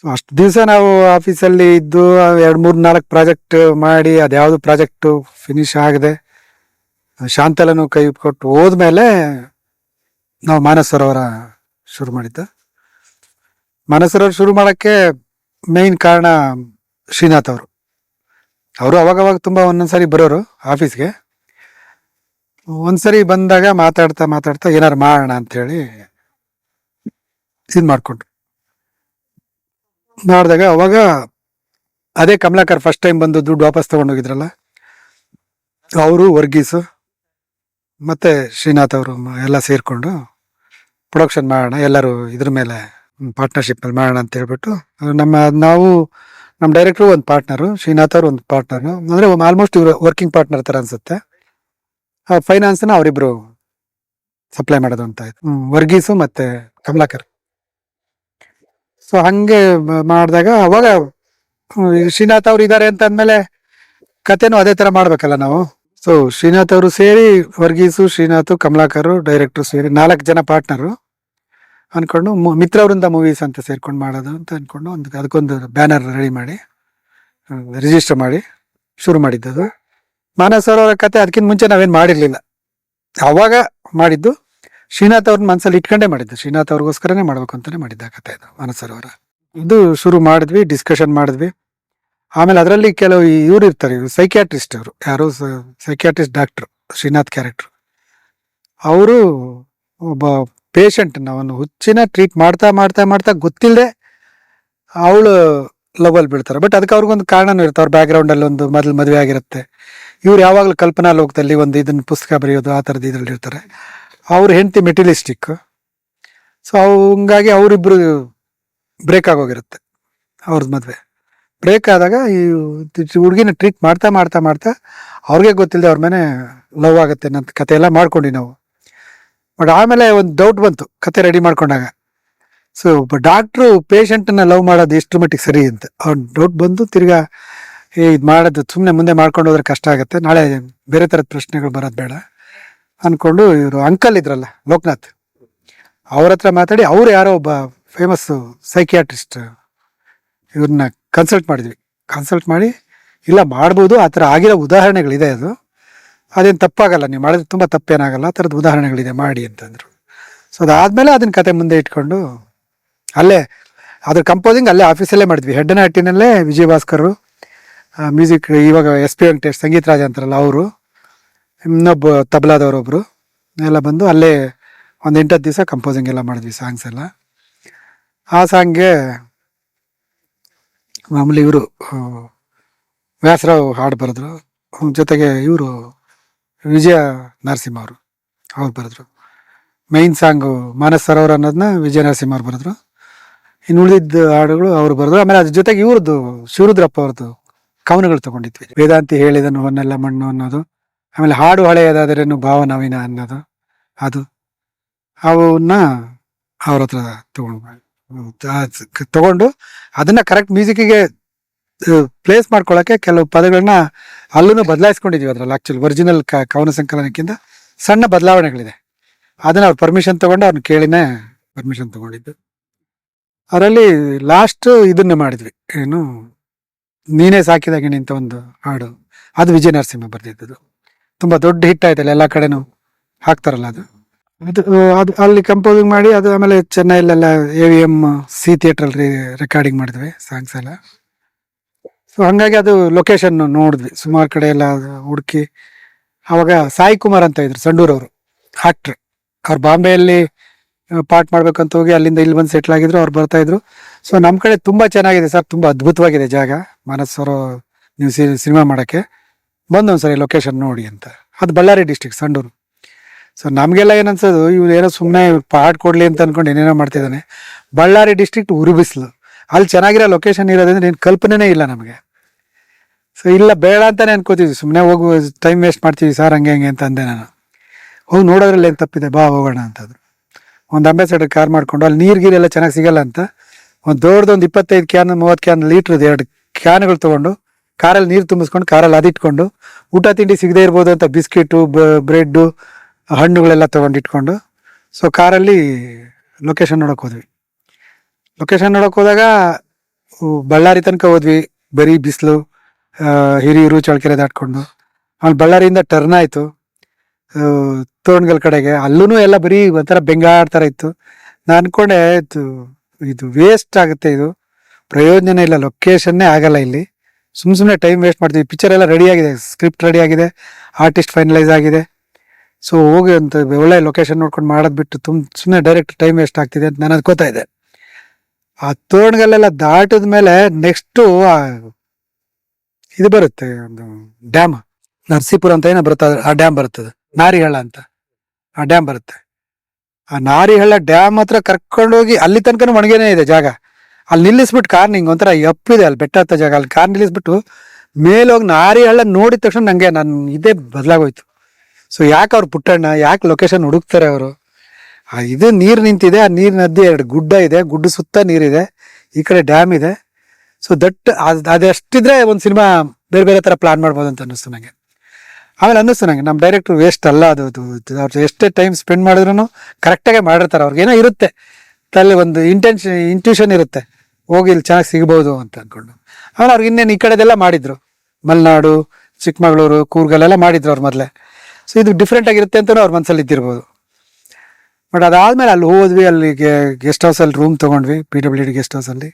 So ಅಷ್ಟು ದಿವಸ ನಾವು ಆಫೀಸಲ್ಲಿ ಇದ್ದು, ಎರಡು ಮೂರು ನಾಲ್ಕು ಪ್ರಾಜೆಕ್ಟ್ ಮಾಡಿ, ಅದ್ಯಾವುದು ಪ್ರಾಜೆಕ್ಟು ಫಿನಿಶ್ ಆಗದೆ, ಶಾಂತಲನು ಕೈ ಕೊಟ್ಟು ಹೋದ್ಮೇಲೆ ನಾವು ಮಾನಸರವರ ಶುರು ಮಾಡಿದ್ದು. ಮಾನಸರವ್ರು ಶುರು ಮಾಡೋಕ್ಕೆ ಮೇಯ್ನ್ ಕಾರಣ ಶ್ರೀನಾಥ್ ಅವರು. ಅವರು ಅವಾಗವಾಗ ಅವಾಗ ತುಂಬ ಒಂದೊಂದ್ಸರಿ ಬರೋರು ಆಫೀಸ್ಗೆ ಒಂದ್ಸರಿ ಬಂದಾಗ ಮಾತಾಡ್ತಾ ಮಾತಾಡ್ತಾ ಏನಾರು ಮಾಡೋಣ ಅಂತೇಳಿ ಇದು ಮಾಡ್ಕೊಂಡ್ರು. ಮಾಡಿದಾಗ ಅವಾಗ ಅದೇ ಕಮಲಾಕರ್ ಫಸ್ಟ್ ಟೈಮ್ ಬಂದು ದುಡ್ಡು ವಾಪಸ್ ತಗೊಂಡೋಗಿದ್ರಲ್ಲ ಅವರು, ವರ್ಗೀಸು ಮತ್ತೆ ಶ್ರೀನಾಥ್ ಅವರು ಎಲ್ಲ ಸೇರಿಕೊಂಡು ಪ್ರೊಡಕ್ಷನ್ ಮಾಡೋಣ, ಎಲ್ಲರೂ ಇದ್ರ ಮೇಲೆ ಪಾರ್ಟ್ನರ್ಶಿಪ್ಪಲ್ಲಿ ಮಾಡೋಣ ಅಂತ ಹೇಳ್ಬಿಟ್ಟು, ನಮ್ಮ, ನಾವು, ನಮ್ಮ ಡೈರೆಕ್ಟ್ರು ಒಂದು ಪಾರ್ಟ್ನರು ಶ್ರೀನಾಥ್ ಅವರು ಒಂದು ಪಾರ್ಟ್ನರು ಅಂದರೆ ಆಲ್ಮೋಸ್ಟ್ ಇವರು ವರ್ಕಿಂಗ್ ಪಾರ್ಟ್ನರ್ ಥರ ಅನ್ಸುತ್ತೆ. ಫೈನಾನ್ಸ್ನ ಅವರಿಬ್ಬರು ಸಪ್ಲೈ ಮಾಡೋದು ಅಂತ ಆಯ್ತು. ವರ್ಗೀಸು ಮತ್ತೆ ಕಮಲಾಕರ್. ಸೊ ಹಂಗೆ ಮಾಡಿದಾಗ ಅವಾಗ ಶ್ರೀನಾಥ್ ಅವ್ರು ಇದಾರೆ ಅಂತ ಅಂದ್ಮೇಲೆ ಕತೆನೂ ಅದೇ ತರ ಮಾಡ್ಬೇಕಲ್ಲ ನಾವು. ಸೊ ಶ್ರೀನಾಥ್ ಅವರು ಸೇರಿ ವರ್ಗೀಸು, ಶ್ರೀನಾಥ್, ಕಮಲಾಕರ್, ಡೈರೆಕ್ಟರ್ ಸೇರಿ ನಾಲ್ಕು ಜನ ಪಾರ್ಟ್ನರು ಅನ್ಕೊಂಡು ಮಿತ್ರವರಿಂದ ಮೂವೀಸ್ ಅಂತ ಸೇರ್ಕೊಂಡು ಮಾಡೋದು ಅಂತ ಅನ್ಕೊಂಡು ಒಂದು, ಅದಕ್ಕೊಂದು ಬ್ಯಾನರ್ ರೆಡಿ ಮಾಡಿ ರಿಜಿಸ್ಟರ್ ಮಾಡಿ ಶುರು ಮಾಡಿದ್ದದು. ಮಾನಸ್ ಅವರ ಕತೆ ಅದಕ್ಕಿಂತ ಮುಂಚೆ ನಾವೇನು ಮಾಡಿರಲಿಲ್ಲ. ಅವಾಗ ಮಾಡಿದ್ದು ಶ್ರೀನಾಥ್ ಅವ್ರನ್ನ ಮನಸ್ಸಲ್ಲಿ ಇಟ್ಕೊಂಡೇ ಮಾಡಿದ್ದು. ಶ್ರೀನಾಥ್ ಅವ್ರಿಗೋಸ್ಕರನೇ ಮಾಡ್ಬೇಕು ಅಂತಾನೆ ಮಾಡಿದ್ದ ಕತೆ ಇದು ಮಾನಸ್ ಸರೋವರ ಇದು ಶುರು ಮಾಡಿದ್ವಿ ಡಿಸ್ಕಷನ್ ಮಾಡಿದ್ವಿ. ಆಮೇಲೆ ಅದರಲ್ಲಿ ಕೆಲವು ಇವ್ರು ಇರ್ತಾರೆ, ಇವರು ಸೈಕ್ಯಾಟ್ರಿಸ್ಟ್ ಅವರು. ಯಾರು ಸೈಕ್ಯಾಟ್ರಿಸ್ಟ್ ಡಾಕ್ಟ್ರು ಶ್ರೀನಾಥ್ ಕ್ಯಾರೆಕ್ಟ್ರು ಅವರು ಒಬ್ಬ ಪೇಷಂಟ್ ಅವನು ಹುಚ್ಚಿನ ಟ್ರೀಟ್ ಮಾಡ್ತಾ ಮಾಡ್ತಾ ಮಾಡ್ತಾ ಗೊತ್ತಿಲ್ಲದೆ ಅವಳು ಲವಲ್ಲಿ ಬೀಳ್ತಾರೆ. ಬಟ್ ಅದಕ್ಕೆ ಅವ್ರಿಗೊಂದು ಕಾರಣನೂ ಇರುತ್ತೆ. ಅವ್ರ ಬ್ಯಾಕ್ಗ್ರೌಂಡ್ ಅಲ್ಲಿ ಒಂದು ಮೊದಲು ಮದುವೆ ಆಗಿರುತ್ತೆ. ಇವ್ರು ಯಾವಾಗಲೂ ಕಲ್ಪನಾ ಲೋಕದಲ್ಲಿ ಒಂದು ಇದನ್ನ ಪುಸ್ತಕ ಬರೆಯೋದು, ಆ ಥರದ್ದು ಇದರಲ್ಲಿ ಇರ್ತಾರೆ. ಅವ್ರ ಹೆಂಡತಿ ಮೆಟೀರಿಯಲಿಸ್ಟಿಕ್ ಸೊ ಹಂಗಾಗಿ ಅವರಿಬ್ರು ಬ್ರೇಕ್ ಆಗೋಗಿರುತ್ತೆ. ಅವ್ರದ್ದು ಮದುವೆ. ಬ್ರೇಕ್ ಆದಾಗ ಈ ಹುಡುಗಿನ ಟ್ರೀಟ್ ಮಾಡ್ತಾ ಮಾಡ್ತಾ ಮಾಡ್ತಾ ಅವ್ರಿಗೆ ಗೊತ್ತಿಲ್ಲದೆ ಅವ್ರ ಮೇಲೆ ಲವ್ ಆಗುತ್ತೆ ನನ್ನ ಕತೆ ಎಲ್ಲ ಮಾಡ್ಕೊಂಡು ನಾವು. ಬಟ್ ಆಮೇಲೆ ಒಂದು ಡೌಟ್ ಬಂತು ಕತೆ ರೆಡಿ ಮಾಡ್ಕೊಂಡಾಗ. ಸೊ ಡಾಕ್ಟ್ರು ಪೇಷಂಟನ್ನ ಲವ್ ಮಾಡೋದು ಎಷ್ಟು ಮಟ್ಟಿಗೆ ಸರಿ ಅಂತ. ಅವ್ನು ಡೌಟ್ ಬಂದು ತಿರ್ಗಾ, ಏ, ಇದು ಮಾಡೋದು ಸುಮ್ಮನೆ ಮುಂದೆ ಮಾಡ್ಕೊಂಡು ಹೋದ್ರೆ ಕಷ್ಟ ಆಗುತ್ತೆ. ನಾಳೆ ಬೇರೆ ಥರದ ಪ್ರಶ್ನೆಗಳು ಬರೋದು ಬೇಡ. ಅನ್ಕೊಂಡು ಇವರು ಅಂಕಲ್ ಇದ್ರಲ್ಲ, ಲೋಕನಾಥ್. ಅವ್ರ ಹತ್ರ ಮಾತಾಡಿ ಅವ್ರು ಯಾರೋ ಒಬ್ಬ ಫೇಮಸ್ ಸೈಕಿಯಾಟ್ರಿಸ್ಟ್ ಇವ್ರನ್ನ ಕನ್ಸಲ್ಟ್ ಮಾಡಿದ್ವಿ. ಕನ್ಸಲ್ಟ್ ಮಾಡಿ, ಇಲ್ಲ ಮಾಡ್ಬೋದು, ಆ ಥರ ಆಗಿರೋ ಉದಾಹರಣೆಗಳಿದೆ ಅದು. ಅದೇನು ತಪ್ಪಾಗಲ್ಲ, ನೀವು ಮಾಡಿದ್ರೆ ತುಂಬ ತಪ್ಪೇನಾಗಲ್ಲ, ಆ ಥರದ ಉದಾಹರಣೆಗಳಿದೆ, ಮಾಡಿ ಅಂತಂದರು. ಸೊ ಅದಾದಮೇಲೆ ಅದನ್ನ ಕತೆ ಮುಂದೆ ಇಟ್ಕೊಂಡು, ಅಲ್ಲೇ, ಅದ್ರ ಕಂಪೋಸಿಂಗ್ ಅಲ್ಲೇ ಆಫೀಸಲ್ಲೇ ಮಾಡಿದ್ವಿ. ಹೆಡ್ಡನಹಟ್ಟಿನಲ್ಲೇ ವಿಜಯ ಭಾಸ್ಕರ್ ಮ್ಯೂಸಿಕ್ ಇವಾಗ ಎಸ್ ಪಿ ವೆಂಕಟೇಶ್ ಸಂಗೀತ ರಾಜ ಅಂತಾರಲ್ಲ, ಅವರು. ಇನ್ನೊಬ್ಬ ತಬಲಾದವರೊಬ್ರು ಎಲ್ಲ ಬಂದು ಅಲ್ಲೇ ಒಂದು ಎಂಟತ್ತು ದಿವಸ ಕಂಪೋಸಿಂಗ್ ಎಲ್ಲ ಮಾಡಿದ್ವಿ ಸಾಂಗ್ಸ್ ಎಲ್ಲ. ಆ ಸಾಂಗ್ಗೆ ಮಾಮೂಲಿ ಇವರು ವ್ಯಾಸರಾವ್ ಹಾಡು ಬರೆದ್ರು. ಜೊತೆಗೆ ಇವರು ವಿಜಯ ನರಸಿಂಹ ಅವರು ಅವ್ರು ಬರೆದ್ರು. ಮೈನ್ ಸಾಂಗು ಮಾನಸ್ ಸರೋವರ ಅನ್ನೋದನ್ನ ವಿಜಯ ನರಸಿಂಹ ಅವ್ರು ಬರೆದ್ರು. ಇನ್ನು ಉಳಿದಿದ್ದ ಹಾಡುಗಳು ಅವ್ರು ಬರೆದ್ರು. ಆಮೇಲೆ ಅದ್ರ ಜೊತೆಗೆ ಇವ್ರದ್ದು ಶಿವರುದ್ರಪ್ಪ ಅವ್ರದ್ದು ಕವನಗಳು ತಗೊಂಡಿದ್ವಿ. ವೇದಾಂತಿ ಹೇಳಿದನು ಹೊನ್ನೆಲ್ಲ ಮಣ್ಣು ಅನ್ನೋದು. ಆಮೇಲೆ ಹಾಡು ಹಳೆಯದಾದರೇನು ಭಾವನವೀನ ಅನ್ನೋದು, ಅದು, ಅವನ್ನ ಅವ್ರ ಹತ್ರ ತಗೊಂಡು ತಗೊಂಡು ಅದನ್ನ ಕರೆಕ್ಟ್ ಮ್ಯೂಸಿಕ್ಗೆ ಪ್ಲೇಸ್ ಮಾಡ್ಕೊಳಕ್ಕೆ ಕೆಲವು ಪದಗಳನ್ನ ಅಲ್ಲೂ ಬದಲಾಯಿಸ್ಕೊಂಡಿದೀವಿ ಅದ್ರಲ್ಲಿ ಆಕ್ಚುಲಿ ಒರಿಜಿನಲ್ ಕವನ ಸಂಕಲನಕ್ಕಿಂತ ಸಣ್ಣ ಬದಲಾವಣೆಗಳಿದೆ. ಅದನ್ನ ಅವ್ರು ಪರ್ಮಿಷನ್ ತಗೊಂಡು ಅವ್ರನ್ನ ಕೇಳಿನೇ ಪರ್ಮಿಷನ್ ತಗೊಂಡಿದ್ದು. ಅದರಲ್ಲಿ ಲಾಸ್ಟ್ ಇದನ್ನ ಮಾಡಿದ್ವಿ. ಏನು, ನೀನೇ ಸಾಕಿದಾಗ ನಿಂತ ಒಂದು ಹಾಡು. ಅದು ವಿಜಯ ನರಸಿಂಹ ಬರ್ದಿದ್ದದು ತುಂಬಾ ದೊಡ್ಡ ಹಿಟ್ ಆಯ್ತಲ್ಲ ಎಲ್ಲಾ ಕಡೆನೂ ಹಾಕ್ತಾರಲ್ಲ ಅದು. ಅದು ಅದು ಅಲ್ಲಿ ಕಂಪೋಸಿಂಗ್ ಮಾಡಿ ಅದು ಆಮೇಲೆ ಚೆನ್ನೈಲೆಲ್ಲ ಎ ವಿ ಎಂ ಸಿ ಥಿಯೇಟ್ರಲ್ಲಿ ರೆಕಾರ್ಡಿಂಗ್ ಮಾಡಿದ್ವಿ ಸಾಂಗ್ಸ್ ಎಲ್ಲ. ಸೊ ಹಂಗಾಗಿ ಅದು ಲೊಕೇಶನ್ ನೋಡಿದ್ವಿ. ಸುಮಾರು ಕಡೆ ಎಲ್ಲ ಹುಡುಕಿ, ಅವಾಗ ಸಾಯಿ ಕುಮಾರ್ ಅಂತ ಇದ್ರು ಸಂಡೂರವರು ಆಕ್ಟ್ರ್ ಅವ್ರು ಬಾಂಬೆಯಲ್ಲಿ ಪಾರ್ಟ್ ಮಾಡ್ಬೇಕಂತ ಹೋಗಿ ಅಲ್ಲಿಂದ ಇಲ್ಲಿ ಬಂದು ಸೆಟ್ಲ್ ಆಗಿದ್ರು, ಅವ್ರು ಬರ್ತಾ ಇದ್ರು. ಸೊ ನಮ್ಮ ಕಡೆ ತುಂಬಾ ಚೆನ್ನಾಗಿದೆ ಸರ್, ತುಂಬಾ ಅದ್ಭುತವಾಗಿದೆ ಜಾಗ. ಮನಸ್ಸವರು ನೀವು ಸಿನಿಮಾ ಮಾಡಕ್ಕೆ. ಬಂದು ಒಂದ್ಸರಿ ಲೊಕೇಶನ್ ನೋಡಿ ಅಂತ. ಅದು ಬಳ್ಳಾರಿ ಡಿಸ್ಟಿಕ್ ಸಂಡೂರು ಸೊ ನಮಗೆಲ್ಲ ಏನನ್ಸೋದು, ಇವ್ರು ಏನೋ ಸುಮ್ಮನೆ ಪಾಟ್ ಕೊಡ್ಲಿ ಅಂತ ಅನ್ಕೊಂಡು ಏನೇನೋ ಮಾಡ್ತಿದ್ದಾನೆ ಬಳ್ಳಾರಿ ಡಿಸ್ಟಿಕ್ಟ್ ಉರುಬಿಸ್ಲು ಅಲ್ಲಿ ಚೆನ್ನಾಗಿರೋ ಲೊಕೇಶನ್ ಇರೋದಂದ್ರೆ ಏನು ಕಲ್ಪನೆನೇ ಇಲ್ಲ ನಮಗೆ. ಸೊ ಇಲ್ಲ, ಬೇಡ ಅಂತಾನೆ ಅನ್ಕೋತೀವಿ. ಸುಮ್ಮನೆ ಹೋಗು ಟೈಮ್ ವೇಸ್ಟ್ ಮಾಡ್ತೀವಿ, ಸರ್ ಹಂಗೆ ಹಂಗೆ ಅಂತ ಅಂದೆ ನಾನು. ಹೋಗಿ ನೋಡೋದ್ರಲ್ಲಿ ಏನು ತಪ್ಪಿದೆ? ಬಾ, ಹೋಗೋಣ ಅಂತಂದ್ರು. ಒಂದು ಅಂಬಾಸಡರ್ ಕಾರ್ ಮಾಡ್ಕೊಂಡು, ಅಲ್ಲಿ ನೀರು ಗೀರೆಲ್ಲ ಚೆನ್ನಾಗಿ ಸಿಗಲ್ಲ ಅಂತ. ಒಂದು ದೊಡ್ಡದೊಂದು ಇಪ್ಪತ್ತೈದು ಕ್ಯಾನ್ ಮೂವತ್ತು ಕ್ಯಾನ್ ಲೀಟ್ರದ್ದು ಎರಡು ಕ್ಯಾನ್ಗಳು ತೊಗೊಂಡು ಕಾರಲ್ಲಿ ನೀರು ತುಂಬಿಸ್ಕೊಂಡು ಕಾರಲ್ಲಿ ಅದಿಟ್ಕೊಂಡು ಊಟ ತಿಂಡಿ ಸಿಗದೇ ಇರ್ಬೋದು ಅಂತ ಬಿಸ್ಕಿಟು ಬ್ರೆಡ್ಡು, ಹಣ್ಣುಗಳೆಲ್ಲ ತೊಗೊಂಡು ಇಟ್ಕೊಂಡು. ಸೊ ಕಾರಲ್ಲಿ ಲೊಕೇಶನ್ ನೋಡೋಕೆ ಹೋದ್ವಿ. ಲೊಕೇಶನ್ ನೋಡೋಕೆ ಹೋದಾಗ ಬಳ್ಳಾರಿ ತನಕ ಹೋದ್ವಿ. ಬರೀ ಬಿಸಿಲು ಹಿರಿಯರು ಚಳಕೆರೆ ದಾಟ್ಕೊಂಡು. ಆಮೇಲೆ ಬಳ್ಳಾರಿಯಿಂದ ಟರ್ನ್ ಆಯಿತು. ತೋರಣಗಲ್ ಕಡೆಗೆ. ಅಲ್ಲೂ ಎಲ್ಲ ಬರೀ ಒಂಥರ ಬೆಂಗಾಡ್ ಥರ ಇತ್ತು. ನಾನು ಅನ್ಕೊಂಡೆ ಇದು ಇದು ವೇಸ್ಟ್ ಆಗುತ್ತೆ ಇದು. ಪ್ರಯೋಜನ ಇಲ್ಲ ಲೊಕೇಶನ್ನೇ ಆಗಲ್ಲ ಇಲ್ಲಿ. ಸುಮ್ ಸುಮ್ಮನೆ ಟೈಮ್ ವೇಸ್ಟ್ ಮಾಡ್ತೀವಿ. ಪಿಕ್ಚರ್ ಎಲ್ಲ ರೆಡಿ ಆಗಿದೆ. ಸ್ಕ್ರಿಪ್ಟ್ ರೆಡಿ ಆಗಿದೆ. ಆರ್ಟಿಸ್ಟ್ ಫೈನಲೈಸ್ ಆಗಿದೆ. ಸೊ ಹೋಗಿ ಅಂತ ಒಳ್ಳೆ ಲೊಕೇಶನ್ ನೋಡ್ಕೊಂಡು ಮಾಡೋದು ಬಿಟ್ಟು ತುಂಬ ಸುಮ್ಮನೆ ಡೈರೆಕ್ಟ್ ಟೈಮ್ ವೇಸ್ಟ್ ಆಗ್ತಿದೆ ಅಂತ ನಾನು ಅನ್ಕೋತಾ ಇದೆ ಆ ತೋರಣಗಲ್ಲೆಲ್ಲ ದಾಟಿದ ಮೇಲೆ ನೆಕ್ಸ್ಟು ಇದು ಬರುತ್ತೆ, ಒಂದು ಡ್ಯಾಮ್ ನರಸೀಪುರ ಅಂತ ಏನೋ ಬರುತ್ತೆ, ಆ ಡ್ಯಾಮ್ ಬರುತ್ತದೆ. ನಾರಿಹಳ್ಳ ಅಂತ. ಆ ಡ್ಯಾಮ್ ಬರುತ್ತೆ. ಆ ನಾರಿಹಳ್ಳ ಡ್ಯಾಮ್ ಹತ್ರ ಕರ್ಕೊಂಡೋಗಿ ಅಲ್ಲಿ ತನಕ ಒಣಗೇನೆ ಇದೆ ಜಾಗ. ಅಲ್ಲಿ ನಿಲ್ಲಿಸ್ಬಿಟ್ಟು ಕಾರ್ ನಿಂಗೆ ಒಂಥರ ಎಪ್ಪಿದೆ, ಅಲ್ಲಿ ಬೆಟ್ಟ ಹತ್ತ ಜಾಗ, ಅಲ್ಲಿ ಕಾರ್ ನಿಲ್ಲಿಸ್ಬಿಟ್ಟು ಮೇಲೋಗಿ ನಾರಿ ಹಳ್ಳ ನೋಡಿದ ತಕ್ಷಣ ನನಗೆ ನಾನು ಇದೇ ಬದಲಾಗೋಯ್ತು. ಸೊ ಯಾಕೆ ಅವ್ರು ಪುಟ್ಟಣ್ಣ, ಯಾಕೆ ಲೊಕೇಶನ್ ಹುಡುಕ್ತಾರೆ ಅವರು? ಇದು ನೀರು ನಿಂತಿದೆ, ಆ ನೀರು ನದಿ ಎರಡು ಗುಡ್ಡ ಇದೆ, ಗುಡ್ಡ ಸುತ್ತ ನೀರಿದೆ ಈ ಕಡೆ ಡ್ಯಾಮ್ ಇದೆ. ಸೊ ದಟ್ ಅದು ಅದಷ್ಟಿದ್ರೆ ಒಂದು ಸಿನಿಮಾ ಬೇರೆ ಬೇರೆ ಥರ ಪ್ಲಾನ್ ಮಾಡ್ಬೋದು ಅಂತ ಅನ್ನಿಸ್ತು ನನಗೆ ಆಮೇಲೆ ಅನ್ನಿಸ್ತು ನನಗೆ ನಮ್ಮ ಡೈರೆಕ್ಟ್ರು ವೇಸ್ಟ್ ಅಲ್ಲ, ಅದು ಅವ್ರು ಎಷ್ಟೇ ಟೈಮ್ ಸ್ಪೆಂಡ್ ಮಾಡಿದ್ರು ಕರೆಕ್ಟಾಗೆ ಮಾಡಿರ್ತಾರೆ ಅವ್ರಿಗೆ ಏನೋ ಇರುತ್ತೆ. ತಲೆ ಒಂದು ಇಂಟೆನ್ಷನ್ ಇಂಟ್ಯೂಷನ್ ಇರುತ್ತೆ. ಹೋಗಿ ಇಲ್ಲಿ ಚೆನ್ನಾಗಿ ಸಿಗ್ಬೋದು ಅಂತ ಅಂದ್ಕೊಂಡು ಆಮೇಲೆ ಅವ್ರಿಗೆ ಇನ್ನೇನು ಈ ಕಡೆದೆಲ್ಲ ಮಾಡಿದ್ರು. ಮಲೆನಾಡು, ಚಿಕ್ಕಮಗಳೂರು, ಕೂರ್ಗಲೆಲ್ಲ ಮಾಡಿದ್ರು ಅವ್ರು ಮೊದಲೇ. ಸೊ ಇದು ಡಿಫ್ರೆಂಟ್ ಆಗಿರುತ್ತೆ ಅಂತಲೂ ಅವ್ರ ಮನಸ್ಸಲ್ಲಿ ಇದ್ದಿರ್ಬೋದು. ಬಟ್ ಅದಾದಮೇಲೆ ಅಲ್ಲಿ ಹೋದ್ವಿ, ಅಲ್ಲಿ ಗೆಸ್ಟ್ ಹೌಸಲ್ಲಿ ರೂಮ್ ತೊಗೊಂಡ್ವಿ ಪಿ ಡಬ್ಲ್ಯೂ ಡಿ ಗೆಸ್ಟ್ ಹೌಸಲ್ಲಿ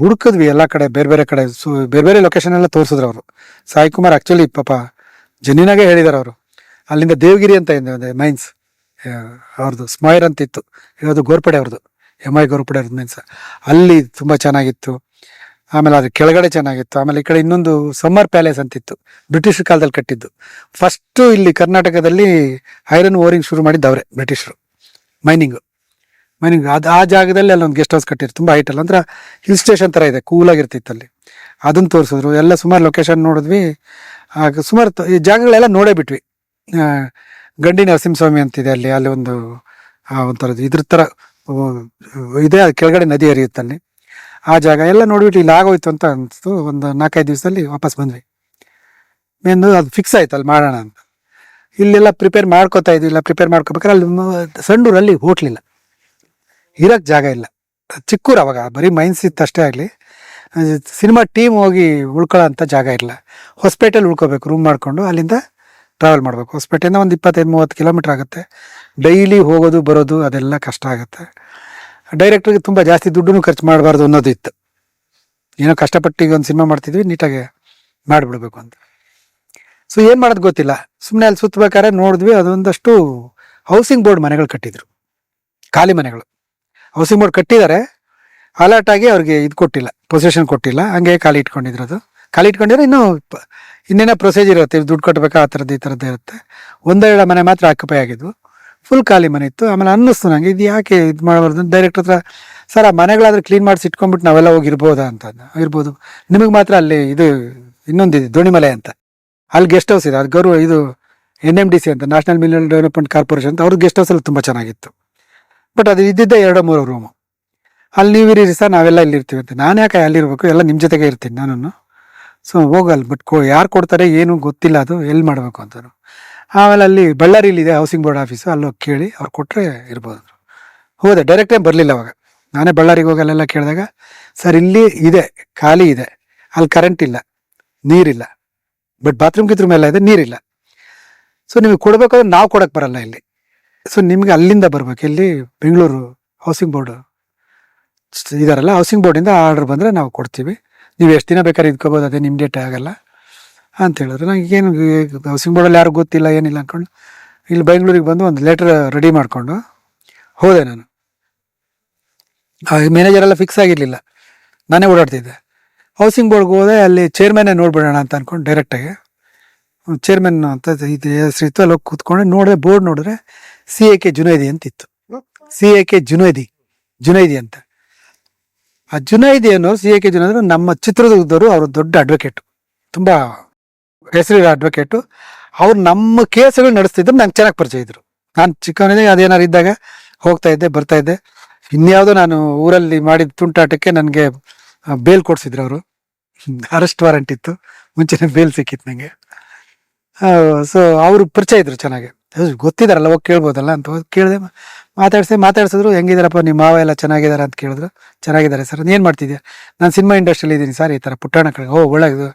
ಹುಡುಕಿದ್ವಿ ಎಲ್ಲ ಕಡೆ, ಬೇರೆ ಬೇರೆ ಕಡೆ. ಸೊ ಬೇರೆ ಬೇರೆ ಲೊಕೇಶನ್ ಎಲ್ಲ ತೋರಿಸಿದ್ರು ಅವರು. ಸಾಯಿ ಕುಮಾರ್ ಆ್ಯಕ್ಚುಲಿ ಪಾಪ ಜನಿನಾಗೆ ಹೇಳಿದಾರೆ ಅವರು. ಅಲ್ಲಿಂದ ದೇವಗಿರಿ ಅಂತ ಇದೆ ಮೈನ್ಸ್ ಅವ್ರದ್ದು ಸ್ಮೈರ್ ಅಂತಿತ್ತು ಯಾವುದು ಗೋರ್ಪಡೆ ಅವ್ರದ್ದು ಎಂ ಐ ಗೋರ್ಪಡೆ ಮೀನ್ಸ್ ಅಲ್ಲಿ ತುಂಬ ಚೆನ್ನಾಗಿತ್ತು. ಆಮೇಲೆ ಅದ್ರ ಕೆಳಗಡೆ ಚೆನ್ನಾಗಿತ್ತು. ಆಮೇಲೆ ಈ ಕಡೆ ಇನ್ನೊಂದು ಸಮ್ಮರ್ ಪ್ಯಾಲೇಸ್ ಅಂತಿತ್ತು. ಬ್ರಿಟಿಷ್ ಕಾಲದಲ್ಲಿ ಕಟ್ಟಿದ್ದು. ಫಸ್ಟು ಇಲ್ಲಿ ಕರ್ನಾಟಕದಲ್ಲಿ ಐರನ್ ಓರಿಂಗ್ ಶುರು ಮಾಡಿದ್ದು ಬ್ರಿಟಿಷರು. ಮೈನಿಂಗು ಮೈನಿಂಗ್ ಅದು ಆ ಜಾಗದಲ್ಲಿ ಅಲ್ಲೊಂದು ಗೆಸ್ಟ್ ಹೌಸ್ ಕಟ್ಟಿದ್ರು. ತುಂಬ ಹೈಟಲ್ಲಿ ಅಂದ್ರೆ ಹಿಲ್ ಸ್ಟೇಷನ್ ಥರ ಇದೆ. ಕೂಲಾಗಿರ್ತಿತ್ತು ಅಲ್ಲಿ. ಅದನ್ನು ತೋರಿಸಿದ್ರು. ಎಲ್ಲ ಸುಮಾರು ಲೊಕೇಶನ್ ನೋಡಿದ್ವಿ. ಆಗ ಸುಮಾರು ಈ ಜಾಗಗಳೆಲ್ಲ ನೋಡೇ ಬಿಟ್ವಿ. ಗಂಡಿ ನರಸಿಂಹಸ್ವಾಮಿ ಅಂತಿದೆ ಅಲ್ಲಿ. ಅಲ್ಲಿ ಒಂದು ಒಂಥರದ್ದು ಇದ್ರ ಥರ ಇದೆ ಕೆಳಗಡೆ ನದಿ ಹರಿಯುತ್ತೆ ಅಲ್ಲಿ ಆ ಜಾಗ ಎಲ್ಲ ನೋಡ್ಬಿಟ್ಟು ಇಲ್ಲಿ ಆಗೋಯ್ತು ಅಂತ ಅನಿಸ್ತು. ಒಂದು ನಾಲ್ಕೈದು ದಿವಸದಲ್ಲಿ ವಾಪಸ್ ಬಂದ್ವಿ. ಮೇನು ಅದು ಫಿಕ್ಸ್ ಆಯ್ತು ಅಲ್ಲಿ ಮಾಡೋಣ ಅಂತ. ಇಲ್ಲೆಲ್ಲ ಪ್ರಿಪೇರ್ ಮಾಡ್ಕೋತಾ ಇದ್ವಿ. ಇಲ್ಲ ಪ್ರಿಪೇರ್ ಮಾಡ್ಕೋಬೇಕಾದ್ರೆ ಅಲ್ಲಿ ಸಣ್ಣೂರಲ್ಲಿ ಹೋಟ್ಲಿಲ್ಲ. ಇರಕ್ಕೆ ಜಾಗ ಇಲ್ಲ. ಚಿಕ್ಕೂರು ಅವಾಗ, ಬರೀ ಮೈನ್ಸ್ ಇತ್ತು ಅಷ್ಟೇ ಆಗಲಿ. ಸಿನಿಮಾ ಟೀಮ್ ಹೋಗಿ ಉಳ್ಕೊಳ್ಳೋ ಅಂಥ ಜಾಗ ಇಲ್ಲ ಹೊಸಪೇಟೆಲಿ ಉಳ್ಕೋಬೇಕು ರೂಮ್ ಮಾಡಿಕೊಂಡು ಅಲ್ಲಿಂದ ಟ್ರಾವೆಲ್ ಮಾಡಬೇಕು. ಹೊಸಪೇಟೆಯಿಂದ ಒಂದು ಇಪ್ಪತ್ತೈದು, ಮೂವತ್ತು ಕಿಲೋಮೀಟ್ರ್ ಆಗುತ್ತೆ. ಡೈಲಿ ಹೋಗೋದು, ಬರೋದು, ಅದೆಲ್ಲ ಕಷ್ಟ ಆಗುತ್ತೆ. ಡೈರೆಕ್ಟ್ರಿಗೆ ತುಂಬ ಜಾಸ್ತಿ ದುಡ್ಡು ಖರ್ಚು ಮಾಡಬಾರ್ದು ಅನ್ನೋದು ಇತ್ತು ಏನೋ ಕಷ್ಟಪಟ್ಟು ಈಗ ಒಂದು ಸಿನಿಮಾ ಮಾಡ್ತಿದ್ವಿ, ನೀಟಾಗಿ ಮಾಡಿಬಿಡ್ಬೇಕು ಅಂತ. ಸೊ ಏನು ಮಾಡೋದು ಗೊತ್ತಿಲ್ಲ. ಸುಮ್ಮನೆ ಅಲ್ಲಿ ಸುತ್ತಬೇಕಾದ್ರೆ ನೋಡಿದ್ವಿ, ಅದೊಂದಷ್ಟು ಹೌಸಿಂಗ್ ಬೋರ್ಡ್ ಮನೆಗಳು ಕಟ್ಟಿದ್ರು. ಖಾಲಿ ಮನೆಗಳು. ಹೌಸಿಂಗ್ ಬೋರ್ಡ್ ಕಟ್ಟಿದ್ದಾರೆ. ಅಲರ್ಟ್ ಆಗಿ ಅವ್ರಿಗೆ ಇದು ಕೊಟ್ಟಿಲ್ಲ ಪೊಸಿಷನ್ ಕೊಟ್ಟಿಲ್ಲ. ಹಂಗೆ ಖಾಲಿ ಇಟ್ಕೊಂಡಿದ್ರು ಅದು. ಖಾಲಿ ಇಟ್ಕೊಂಡಿದ್ರೆ ಇನ್ನೂ ಇನ್ನೇನೋ ಪ್ರೊಸೀಜರ್ ಇರುತ್ತೆ, ದುಡ್ಡು ಕಟ್ಟಬೇಕಾ ಆ ಥರದ್ದು, ಈ ಥರದ್ದು ಇರುತ್ತೆ. ಒಂದೆರಡು ಮನೆ ಮಾತ್ರ ಆಕ್ಯುಪೈ ಆಗಿದ್ವು. ಫುಲ್ ಖಾಲಿ ಮನೆ ಇತ್ತು. ಆಮೇಲೆ ಅನ್ನಿಸ್ತು ನಂಗೆ, ಇದು ಯಾಕೆ ಇದು ಮಾಡಬಾರ್ದು? ಡೈರೆಕ್ಟ್ ಹತ್ರ, ಸರ್ ಆ ಮನೆಗಳಾದ್ರೆ ಕ್ಲೀನ್ ಮಾಡಿಸಿ ಇಟ್ಕೊಂಡ್ಬಿಟ್ಟು ನಾವೆಲ್ಲ ಹೋಗಿರ್ಬೋದಾ ಅಂತ. ಇರ್ಬೋದು. ನಿಮಗೆ ಮಾತ್ರ ಅಲ್ಲಿ ಇದು ಇನ್ನೊಂದಿದೆ ದೋಣಿಮಲೆ ಅಂತ. ಅಲ್ಲಿ ಗೆಸ್ಟ್ ಹೌಸ್ ಇದೆ. ಅದು ಗೌರವ, ಇದು ಎನ್ ಎಂ ಡಿ ಸಿ ಅಂತ ನ್ಯಾಷನಲ್ ಮಿನರಲ್ ಡೆವಲಪ್ಮೆಂಟ್ ಕಾರ್ಪೊರೇಷನ್ ಅಂತ. ಅವ್ರದ್ದು ಗೆಸ್ಟ್ ಹೌಸಲ್ಲಿ ತುಂಬ ಚೆನ್ನಾಗಿತ್ತು. ಬಟ್ ಅದು ಇದ್ದಿದ್ದೇ ಎರಡು ಮೂರು ರೂಮು ಅಲ್ಲಿ ನೀವು ಇರೀರಿ ಸರ್, ನಾವೆಲ್ಲ ಇಲ್ಲಿ ಇರ್ತೀವಿ ಅಂತ. ನಾನು ಯಾಕೆ ಅಲ್ಲಿರ್ಬೇಕು? ಎಲ್ಲ ನಿಮ್ಮ ಜೊತೆಗೆ ಇರ್ತೀನಿ ನಾನು ಸೊ ಹೋಗಲ್ಲ ಬಟ್ ಕೋ ಯಾರು ಕೊಡ್ತಾರೆ, ಏನು ಗೊತ್ತಿಲ್ಲ ಅದು, ಎಲ್ಲಿ ಮಾಡಬೇಕು ಅಂತ ಆಮೇಲೆ ಅಲ್ಲಿ ಬಳ್ಳಾರಿಲಿದೆ ಹೌಸಿಂಗ್ ಬೋರ್ಡ್ ಆಫೀಸು ಅಲ್ಲಿ ಹೋಗಿ ಕೇಳಿ ಅವ್ರು ಕೊಟ್ಟರೆ ಇರ್ಬೋದು ಹೋದೆ ಡೈರೆಕ್ಟೇ ಬರಲಿಲ್ಲ ಅವಾಗ. ನಾನೇ ಬಳ್ಳಾರಿಗೆ ಹೋಗಿ ಅಲ್ಲೆಲ್ಲ ಕೇಳಿದಾಗ, ಸರ್, ಇಲ್ಲಿ ಇದೆ, ಖಾಲಿ ಇದೆ ಅಲ್ಲಿ ಕರೆಂಟ್ ಇಲ್ಲ, ನೀರಿಲ್ಲ ಬಟ್ ಬಾತ್ರೂಮ್ ಗಿತ್ರೂಮ್ ಎಲ್ಲ ಇದೆ, ನೀರಿಲ್ಲ. ಸೊ ನಿಮಗೆ ಕೊಡಬೇಕಾದ್ರೆ ನಾವು ಕೊಡಕ್ಕೆ ಬರಲ್ಲ ಇಲ್ಲಿ. ಸೊ ನಿಮಗೆ ಅಲ್ಲಿಂದ ಬರ್ಬೇಕು, ಇಲ್ಲಿ ಬೆಂಗಳೂರು ಹೌಸಿಂಗ್ ಬೋರ್ಡು ಇದಾರಲ್ಲ ಹೌಸಿಂಗ್ ಬೋರ್ಡಿಂದ ಆರ್ಡರ್ ಬಂದರೆ ನಾವು ಕೊಡ್ತೀವಿ. ನೀವು ಎಷ್ಟು ದಿನ ಬೇಕಾದ್ರೆ ಇದ್ಕೋಬೋದು ಅದೇ ನಿಮ್ಮ ಡೇಟ್ ಆಗಲ್ಲ ಅಂತ ಹೇಳಿದ್ರು. ನನಗೇನು ಹೌಸಿಂಗ್ ಬೋರ್ಡಲ್ಲಿ ಯಾರು ಗೊತ್ತಿಲ್ಲ, ಏನಿಲ್ಲ ಅಂದ್ಕೊಂಡು ಇಲ್ಲಿ ಬೆಂಗಳೂರಿಗೆ ಬಂದು ಒಂದು ಲೆಟ್ರ್ ರೆಡಿ ಮಾಡಿಕೊಂಡು ಹೋದೆ ನಾನು. ಮ್ಯಾನೇಜರ್ ಎಲ್ಲ ಫಿಕ್ಸ್ ಆಗಿರಲಿಲ್ಲ. ನಾನೇ ಓಡಾಡ್ತಿದ್ದೆ. ಹೌಸಿಂಗ್ ಬೋರ್ಡ್ಗೆ ಹೋದೆ, ಅಲ್ಲಿ ಚೇರ್ಮನ್ನೇ ನೋಡ್ಬಿಡೋಣ ಅಂತ ಅಂದ್ಕೊಂಡು ಡೈರೆಕ್ಟಾಗಿ ಚೇರ್ಮನ್ ಅಂತ ಇದು ಹೆಸರಿತ್ತು ಅಲ್ಲಿ ಹೋಗಿ ಕೂತ್ಕೊಂಡು ನೋಡಿದ್ರೆ ಬೋರ್ಡ್ ನೋಡಿದ್ರೆ ಸಿ ಎ ಕೆ ಜುನೈದಿ ಅಂತಿತ್ತು C A K Junaidi Junaidi ಅಂತ. ಆ ಜುನೈದಿ ಅನ್ನೋರು ಸಿ ಎ ಕೆ ಜುನೈದ್ ನಮ್ಮ ಚಿತ್ರದುರ್ಗದವರು ಅವರು ದೊಡ್ಡ ಅಡ್ವೊಕೇಟ್ ತುಂಬ ಹೆಸರಿರೋ ಅಡ್ವೊಕೇಟು ಅವ್ರು ನಮ್ಮ ಕೇಸ್ಗಳು ನಡೆಸ್ತಿದ್ರು, ನಂಗೆ ಚೆನ್ನಾಗಿ ಪರಿಚಯ ಇದ್ರು. ನಾನು ಚಿಕ್ಕವನಿದ್ದಾಗ ಅದೇನಾರು ಇದ್ದಾಗ ಹೋಗ್ತಾ ಇದ್ದೆ, ಬರ್ತಾ ಇದ್ದೆ. ಇನ್ಯಾವುದೋ ನಾನು ಊರಲ್ಲಿ ಮಾಡಿದ ತುಂಟಾಟಕ್ಕೆ ನನಗೆ ಬೇಲ್ ಕೊಡಿಸಿದ್ರು ಅವರು. ಅರೆಸ್ಟ್ ವಾರಂಟ್ ಇತ್ತು. ಮುಂಚೆನೇ ಬೇಲ್ ಸಿಕ್ಕಿತ್ತು ನನಗೆ ಸೊ ಅವರು ಪರಿಚಯ ಇದ್ರು ಚೆನ್ನಾಗಿ. ಗೊತ್ತಿದಾರಲ್ಲ, ಹೋಗಿ ಕೇಳ್ಬೋದಲ್ಲ ಅಂತ ಹೋಗಿ ಕೇಳಿದೆ. ಮಾತಾಡ್ಸಿ, ಮಾತಾಡ್ಸಿದ್ರು ಹೆಂಗಿದಾರಪ್ಪ ನಿಮ್ಮ ಮಾವ ಎಲ್ಲ ಚೆನ್ನಾಗಿದ್ದಾರೆ ಅಂತ ಕೇಳಿದ್ರು. ಚೆನ್ನಾಗಿದ್ದಾರೆ ಸರ್ ಏನು ಮಾಡ್ತಿದ್ಯಾ? ನಾನು ಸಿನಿಮಾ ಇಂಡಸ್ಟ್ರಿಯಲ್ಲಿ ಇದ್ದೀನಿ ಸರ್, ಈ ಥರ ಪುಟ್ಟಣ ಕಡೆ. ಓ ಒಳ್ಳೆಯದು